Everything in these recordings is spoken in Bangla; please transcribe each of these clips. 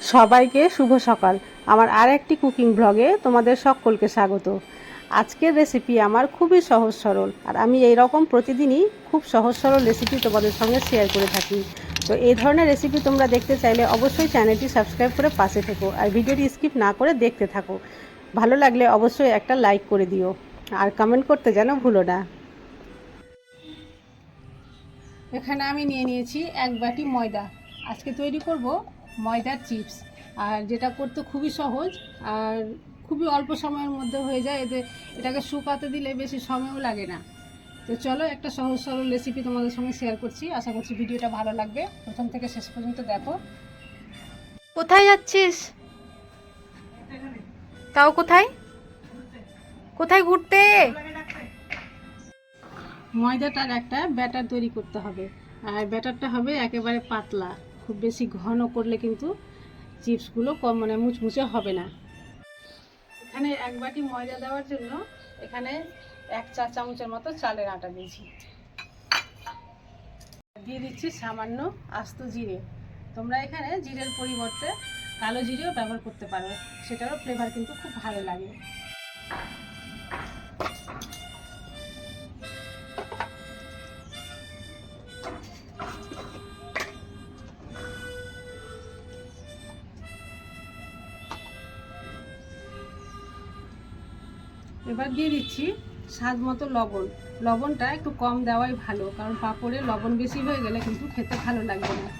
সবাইকে শুভ সকাল। আমার আর একটি কুকিং ব্লগে তোমাদের সকলকে স্বাগত। আজকের রেসিপি আমার খুবই সহজ সরল, আর আমি এই রকম প্রতিদিনই খুব সহজ সরল রেসিপি তোমাদের সঙ্গে শেয়ার করে থাকি। তো এই ধরনের রেসিপি তোমরা দেখতে চাইলে অবশ্যই চ্যানেলটি সাবস্ক্রাইব করে পাশে থেকো, আর ভিডিওটি স্কিপ না করে দেখতে থাকো। ভালো লাগলে অবশ্যই একটা লাইক করে দিও, আর কমেন্ট করতে যেন ভুলো না। এখানে আমি নিয়ে নিয়েছি এক বাটি ময়দা। আজকে তৈরি করব ময়দার চিপস। আর যেটা করতে খুবই সহজ আর খুবই অল্প সময়ের মধ্যে হয়ে যায়। এতে এটাকে শুকাতে দিলে বেশি সময়ও লাগে না। তো চলো একটা সহজ সরল রেসিপি তোমাদের সঙ্গে শেয়ার করছি। আশা করছি ভিডিওটা ভালো লাগবে। প্রথম থেকে শেষ পর্যন্ত দেখো। কোথায় যাচ্ছিস? তাও কোথায়? কোথায় ঘুরতে? ময়দাটার একটা ব্যাটার তৈরি করতে হবে। আর ব্যাটারটা হবে একেবারে পাতলা। খুব বেশি ঘন করলে কিন্তু চিপসগুলো কম মানে মুচমুচে হবে না। এখানে এক বাটি ময়দা দেওয়ার জন্য এখানে এক চা চামচের মতো চালের আটা দিয়েছি। দিয়ে দিচ্ছি সামান্য আস্ত জিরে। তোমরা এখানে জিরের পরিবর্তে কালো জিরেও ব্যবহার করতে পারো, সেটারও ফ্লেভার কিন্তু খুব ভালো লাগে। এবার দিয়ে দিচ্ছি স্বাদ মতো লবণ। লবণটা একটু কম দেওয়াই ভালো কারণ পাঁপড়ে লবণ বেশি হয়ে গেলে কিন্তু খেতে ভালো লাগবে না।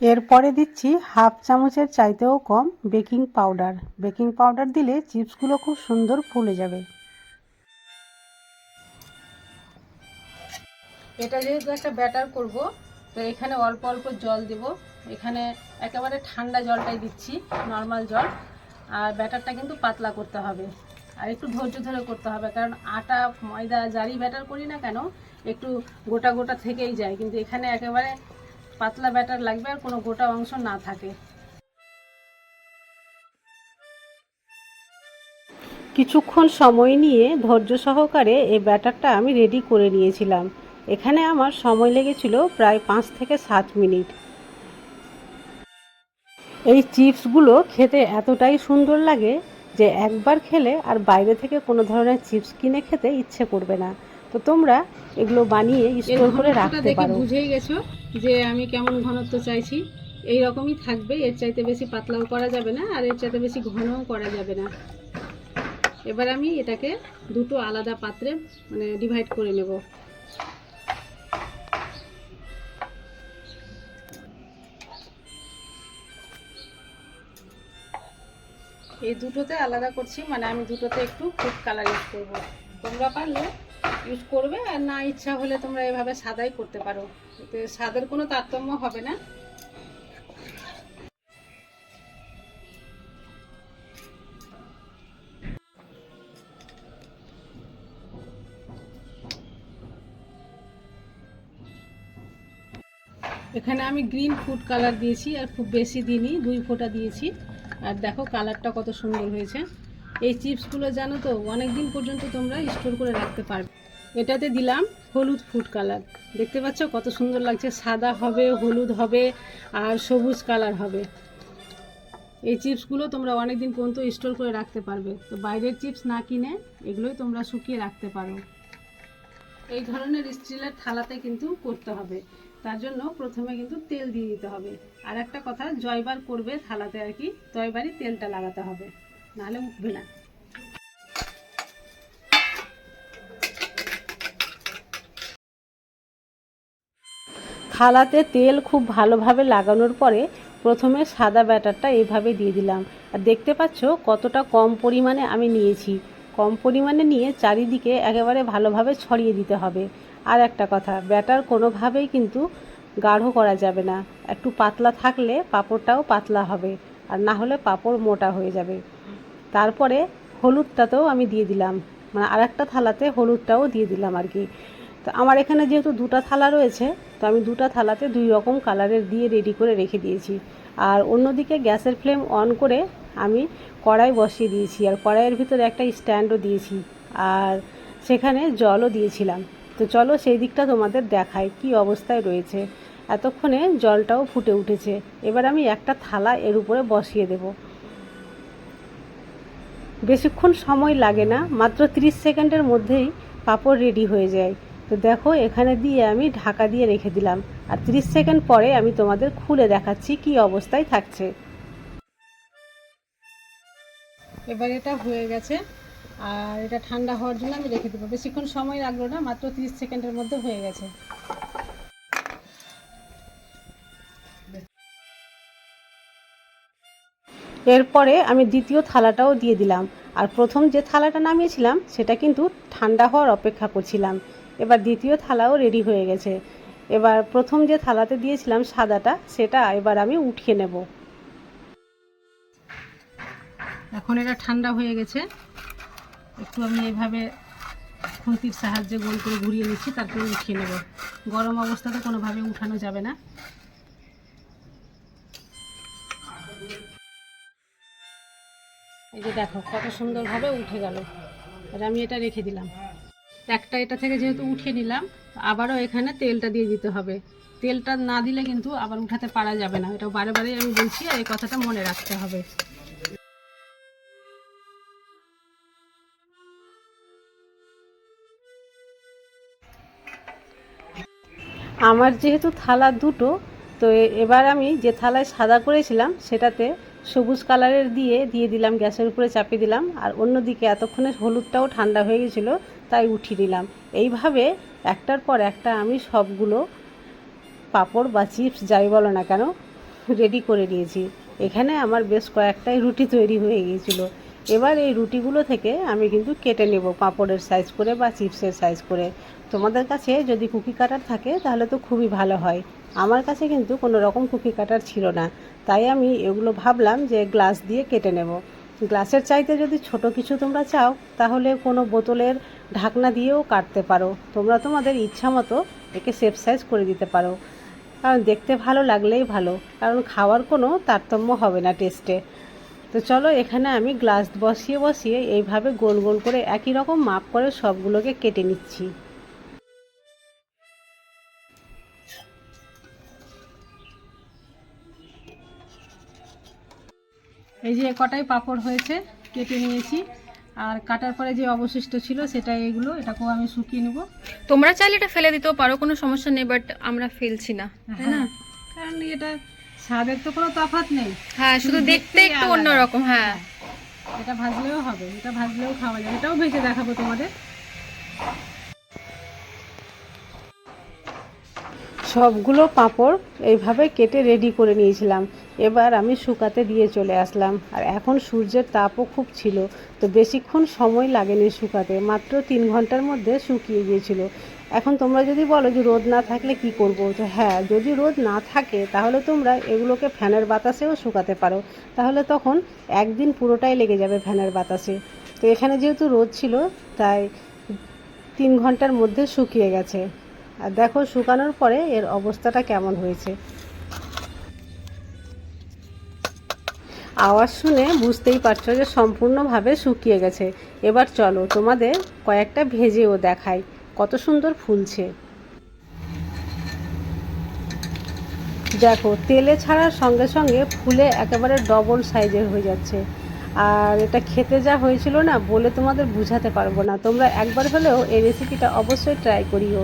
এরপরে দিচ্ছি হাফ চামচের চাইতেও কম বেকিং পাউডার। বেকিং পাউডার দিলে চিপসগুলো খুব সুন্দর ফুলে যাবে। এটা যেহেতু একটা ব্যাটার করব তো এখানে অল্প অল্প জল দেব। এখানে একেবারে ঠান্ডা জলটাই দিচ্ছি নর্মাল জল। আর ব্যাটারটা কিন্তু পাতলা করতে হবে। আর একটু ধৈর্য ধরে করতে হবে, কারণ আটা, ময়দা যারই ব্যাটার করি না কেন, একটু গোটা গোটা থেকেই যায়, কিন্তু এখানে একেবারে পাতলা ব্যাটার লাগবে আর কোনো গোটা অংশ না থাকে। কিছুক্ষণ সময় নিয়ে ধৈর্য সহকারে এই ব্যাটারটা আমি রেডি করে নিয়েছিলাম। এখানে আমার সময় লেগেছিল প্রায় পাঁচ থেকে সাত মিনিট। এই চিপসগুলো খেতে এতটাই সুন্দর লাগে যে একবার খেলে আর বাইরে থেকে কোনো ধরনের চিপস কিনে খেতে ইচ্ছে করবে না। তো তোমরা এগুলো বানিয়ে স্টোর করে রাখতে পারো। বুঝেই গেছো যে আমি কেমন ঘনত্ব চাইছি। এই রকমই থাকবে এর চাইতে বেশি পাতলাও করা যাবে না আর এর চাইতে বেশি ঘনও করা যাবে না। এবার আমি এটাকে দুটো আলাদা পাত্রে মানে ডিভাইড করে নেব। এই দুটোতে আলাদা করছি মানে আমি দুটোতে একটু ফুড কালার ইউজ করব। তোমরা পারলে ইউজ করবে, আর না ইচ্ছা হলে তোমরা এভাবে সাদাই করতে পারো। এতে স্বাদের কোনো তারতম্য হবে না। এখানে আমি গ্রিন ফুড কালার দিয়েছি, আর খুব বেশি দিনই দুই ফোঁটা দিয়েছি। আর দেখো কালারটা কত সুন্দর হয়েছে। এই চিপসগুলো জানো তো অনেক দিন পর্যন্ত তোমরা স্টোর করে রাখতে পারবে। এটাতে দিলাম হলুদ ফুড কালার দেখতে পাচ্ছ কত সুন্দর লাগছে, সাদা হবে, হলুদ হবে, আর সবুজ কালার হবে। এই চিপসগুলো তোমরা অনেক দিন পর্যন্ত স্টোর করে রাখতে পারবে। তো বাইরের চিপস না কিনে এগুলোই তোমরা শুকিয়ে রাখতে পারো। এই ধরনের স্টিলের থালাতে কিন্তু করতে হবে। তার জন্য প্রথমে কিন্তু তেল দিয়ে দিতে হবে। আর একটা কথা, জয়বার করবে থালাতে আর কি তয়বারই তেলটা লাগাতে হবে। নাহলে উঠবে না। থালাতে তেল খুব ভালোভাবে লাগানোর পরে প্রথমে সাদা ব্যাটারটা এভাবে দিয়ে দিলাম। আর দেখতে পাচ্ছ কতটা কম পরিমাণে আমি নিয়েছি। কম পরিমাণে নিয়ে চারিদিকে একেবারে ভালোভাবে ছড়িয়ে দিতে হবে। আর একটা কথা, ব্যাটার কোনোভাবেই কিন্তু গাঢ় করা যাবে না। একটু পাতলা থাকলে পাঁপড়টাও পাতলা হবে আর না হলে পাঁপড় মোটা হয়ে যাবে। তারপরে হলুদটাতেও আমি দিয়ে দিলাম। মানে আর একটা থালাতে হলুদটাও দিয়ে দিলাম আর কি। তো আমার এখানে যেহেতু দুটো থালা রয়েছে, তো আমি দুটো থালাতে দুই রকম কালারের দিয়ে রেডি করে রেখে দিয়েছি। আর অন্যদিকে গ্যাসের ফ্লেম অন করে আমি কড়াই বসিয়ে দিয়েছি। আর কড়াইয়ের ভিতরে একটা স্ট্যান্ডও দিয়েছি। আর সেখানে জলও দিয়েছিলাম। তো চলো সেই দিকটা তোমাদের দেখায় কি অবস্থায় রয়েছে। এতক্ষণে জলটাও ফুটে উঠেছে। এবার আমি একটা থালা এর উপরে বসিয়ে দেব। বেশিক্ষণ সময় লাগে না, মাত্র 30 সেকেন্ডের মধ্যেই পাঁপড় রেডি হয়ে যায়। তো দেখো, এখানে দিয়ে আমি ঢাকা দিয়ে রেখে দিলাম। আর 30 সেকেন্ড পরে আমি তোমাদের খুলে দেখাচ্ছি কি অবস্থায় থাকছে। এবার এটা হয়ে গেছে। আর এটা ঠান্ডা হওয়ার জন্য আমি রেখে দেবো। বেশিক্ষণ সময় লাগল না, মাত্র 30 সেকেন্ডের মধ্যে হয়ে গেছে। এরপরে আমি দ্বিতীয় থালাটাও দিয়ে দিলাম। আর প্রথম যে থালাটা নামিয়েছিলাম, সেটা কিন্তু ঠান্ডা হওয়ার অপেক্ষা করছিলাম। এবার দ্বিতীয় থালাও রেডি হয়ে গেছে। এবার প্রথম যে থালাতে দিয়েছিলাম সাদাটা, সেটা এবার আমি উঠিয়ে নেব। এখন এটা ঠান্ডা হয়ে গেছে। একটু আমি এইভাবে খুন্তির সাহায্যে গোল করে ঘুরিয়ে নিচ্ছি তারপরে উঠিয়ে নেব। গরম অবস্থাতে কোনোভাবে উঠানো যাবে না। এই যে দেখো, কত সুন্দরভাবে উঠে গেল। আর আমি এটা রেখে দিলাম। একটা এটা থেকে যেহেতু উঠিয়ে নিলাম, আবারও এখানে তেলটা দিয়ে দিতে হবে। তেলটা না দিলে কিন্তু আবার উঠাতে পারা যাবে না। এটা বারে বারে আমি বলছি, আর এই কথাটা মনে রাখতে হবে। আমার যেহেতু থালা দুটো, তো এবার আমি যে থালায় সাদা করেছিলাম, সেটাতে সবুজ কালারের দিয়ে দিয়ে দিলাম, গ্যাসের উপরে চাপিয়ে দিলাম, আর অন্যদিকে এতক্ষণে হলুদটাও ঠান্ডা হয়ে গেছিল, তাই উঠিয়ে দিলাম এইভাবে একটার পর একটা আমি সবগুলো পাঁপড় বা চিপস, যাই বলো না কেন রেডি করে নিয়েছি। এখানে আমার বেশ কয়েকটাই রুটি তৈরি হয়ে গিয়েছিল। এবার এই রুটিগুলো থেকে আমি কিন্তু কেটে নেব পাঁপড়ের সাইজ করে বা চিপসের সাইজ করে। তোমাদের কাছে যদি কুকি কাটার থাকে, তাহলে তো খুবই ভালো হয়। আমার কাছে কিন্তু কোনো রকম কুকি কাটার ছিল না। তাই আমি এগুলো ভাবলাম যে গ্লাস দিয়ে কেটে নেব। গ্লাসের চাইতে যদি ছোট কিছু তোমরা চাও, তাহলে কোনো বোতলের ঢাকনা দিয়েও কাটতে পারো। তোমরা তোমাদের ইচ্ছা মতো একে সেফ সাইজ করে দিতে পারো। কারণ দেখতে ভালো লাগলেই ভালো। কারণ খাওয়ার কোনো তারতম্য হবে না টেস্টে তো চলো এখানে আমি গ্লাস বসিয়ে বসিয়ে এইভাবে গোল গোল করে একই রকম মাপ করে সবগুলোকে কেটে নিচ্ছি। এই যে কটাই পাপড় হয়েছে কেটে নিয়েছি। আর কাটার পরে যে অবশিষ্ট ছিল সেটা এগুলো এটাকেও আমি শুকিয়ে নেব। তোমরা চাইলে এটা ফেলে দিতেও পারো কোনো সমস্যা নেই বাট আমরা ফেলছি না তাই না? কারণ এটা স্বাদের তো কোনো তফাৎ নেই। হ্যাঁ শুধু দেখতে একটু অন্যরকম হ্যাঁ। এটা ভাজলেও হবে এটা ভাজলেও খাওয়া যাবে এটাও ভেজে দেখাবো তোমাদের। সবগুলো পাঁপড় এইভাবে কেটে রেডি করে নিয়েছিলাম। এবার আমি শুকাতে দিয়ে চলে আসলাম। আর এখন সূর্যের তাপও খুব ছিল তো বেশিক্ষণ সময় লাগেনি শুকাতে মাত্র তিন ঘণ্টার মধ্যে শুকিয়ে গিয়েছিল। এখন তোমরা যদি বলো যে রোদ না থাকলে কি করব? তো হ্যাঁ যদি রোদ না থাকে, তাহলে তোমরা এগুলোকে ফ্যানের বাতাসেও শুকাতে পারো। তাহলে তখন একদিন পুরোটাই লেগে যাবে ফ্যানের বাতাসে। তো এখানে যেহেতু রোদ ছিল, তাই তিন ঘণ্টার মধ্যে শুকিয়ে গেছে। আর দেখো, শুকানোর পরে এর অবস্থাটা কেমন হয়েছে। আওয়াজ শুনে বুঝতেই পারছ যে সম্পূর্ণভাবে শুকিয়ে গেছে। এবার চলো, তোমাদের কয়েকটা ভেজেও দেখাই। কত সুন্দর ফুলছে। দেখো, তেলে ছাড়ার সঙ্গে সঙ্গে ফুলে একেবারে ডবল সাইজের হয়ে যাচ্ছে। আর এটা খেতে যা হয়েছিল না, বলে তোমাদের বুঝাতে পারব না। তোমরা একবার হলেও এই রেসিপিটা অবশ্যই ট্রাই করিও।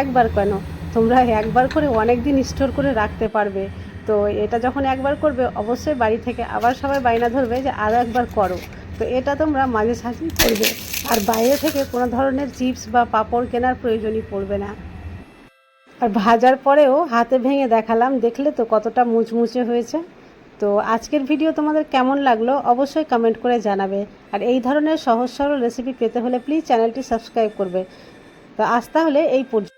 একবার কেন? তোমরা একবার করে অনেক দিন স্টোর করে রাখতে পারবে। তো এটা যখন একবার করবে, অবশ্যই বাড়ি থেকে আবার সবাই বায়না ধরবে যে আরও একবার করো। তো এটা তোমরা মাঝে সাঝেই করবে আর বাইরে থেকে কোনো ধরনের চিপস বা পাঁপড় কেনার প্রয়োজনই পড়বে না। আর ভাজার পরেও হাতে ভেঙে দেখালাম, দেখলে তো কতটা মুচমুচে হয়েছে। তো আজকের ভিডিও তোমাদের কেমন লাগল অবশ্যই কমেন্ট করে জানাবে। আর এই ধরনের সহজ সরল রেসিপি পেতে হলে প্লিজ চ্যানেলটি সাবস্ক্রাইব করবে। তো আজ তাহলে এই পর্যন্ত।